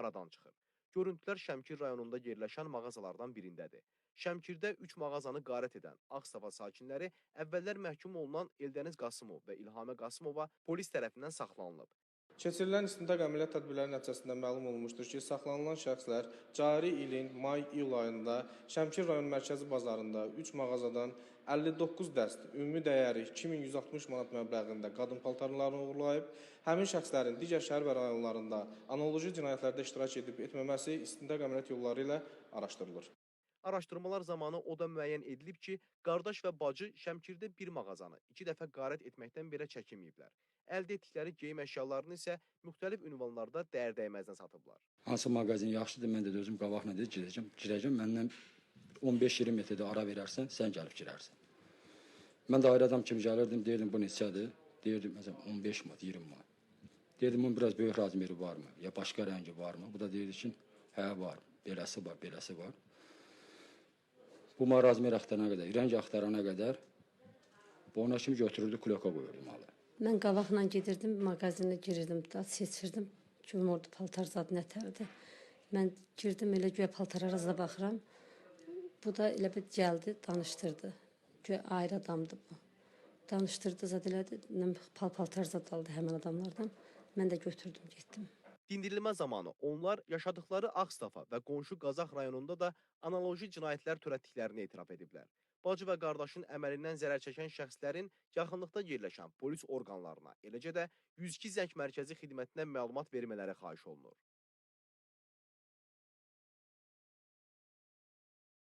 aradan çıxır. Görüntülər Şəmkir rayonunda yerləşən mağazalardan birindədir. Şəmkirdə 3 mağazanı qarət edən Ağstafa sakinləri əvvəllər məhkum olunan Eldəniz Qasımov və İlhamə Qasımova polis tərəfindən saxlanılıb. Keçirilən istintaq əməliyyat tədbirləri nəticəsində məlum olmuşdur ki, saxlanılan şəxslər cari ilin may-iyul ayında Şəmkir rayon mərkəzi bazarında 3 mağazadan 59 dəst ümumi dəyəri 2160 manat məbləğində qadın paltarlarını uğurlayıb, həmin şəxslərin digər şəhər və rayonlarında analoji cinayətlərdə iştirak edib etməməsi istintaq əməliyyat yolları ilə araşdırılır. Araşdırmalar zamanı o da müəyyən edilib ki, qardaş və bacı Şəmkirdə bir mağazanı 2 dəfə qarət etməkdən belə çəkinməyiblər. Əldə etdikləri geyim əşyalarını isə müxtəlif ünvanlarda dəyər-dəymazdan satıblar. Hansı mağazin yaxşıdır, mən də özüm qabaqla da girəcəm. Girəcəm, məndən 15-20 metrdə ara verərsən, sən gəlib girərsən. Mən də ayrı adam kimi gəlirdim, deyirdim bu neçədir? Deyirdim məsələn 15 manat, 20 manat. Deyirdim bunun biraz böyük razmeri varmı? Ya başqa rəngi varmı? Bu da deyirdi ki, hə var, beləsi var, beləsi var. Bu mal razmer axtarana qədər, rəng axtarana qədər ona kimi götürürdü, kuloka qoyurdu malı. Mən qabaqla gedirdim, mağazinə girirdim, da seçirdim. Görüm orada paltar zad nətərdir. Mən girdim, elə güya paltarlara baxıram. Bu da elə bir gəldi, danışdırdı. Güya ayrı adamdır bu. Danışdırdı, zad elədi. Pal paltar zad aldı həmin adamlardan. Mən də götürdüm, getdim. Dindirilmə zamanı onlar yaşadıkları Ağstafa və qonşu Qazax rayonunda da analoji cinayətlər törətdiklərini etiraf ediblər. Bacı və qardaşın əməlindən zərər çəkən şəxslərin yaxınlıqda yerləşən polis orqanlarına, eləcə də 102 zəng mərkəzi xidmətinə məlumat vermələri xahiş olunur.